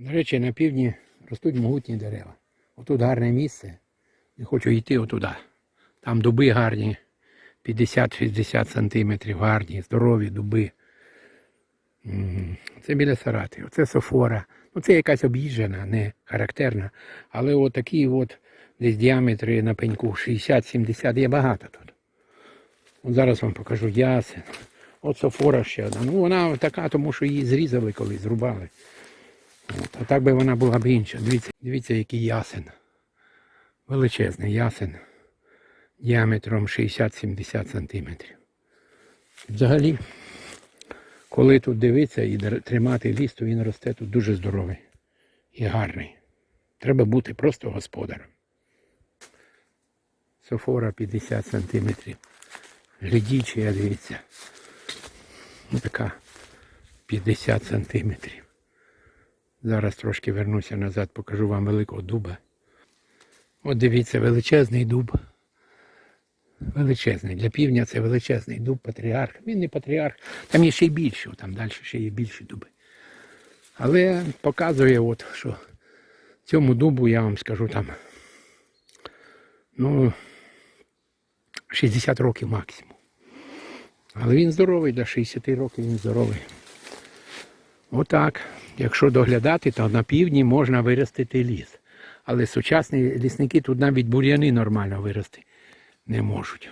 До речі, на півдні ростуть могутні дерева. Отут гарне місце. Я хочу йти отуда. Там дуби гарні, 50-60 сантиметрів гарні, здорові дуби. Це біля Сарати. Оце Софора. Ну, це якась об'їжджена, не характерна. Але отакі от десь діаметри на пеньку 60-70 є багато тут. От зараз вам покажу ясен. От Софора ще одна. Ну вона така, тому що її зрізали колись, зрубали. От. Так би вона була б інша. Дивіться, дивіться, який ясен. Величезний ясен. Діаметром 60-70 сантиметрів. Взагалі, коли тут дивитися і тримати ліс, то він росте тут дуже здоровий і гарний. Треба бути просто господарем. Софора 50 сантиметрів. Глядічія, дивіться. Ну, така 50 сантиметрів. Зараз трошки вернуся назад, покажу вам великого дуба. От дивіться, величезний дуб. Величезний. Для півдня це величезний дуб, патріарх. Він не патріарх, там є ще й більші, там далі ще є більші дуби. Але показує, от, що цьому дубу я вам скажу там. Ну, 60 років максимум. Але він здоровий, для 60 років він здоровий. Отак. Якщо доглядати, то на півдні можна виростити ліс. Але сучасні лісники тут навіть бур'яни нормально вирости не можуть.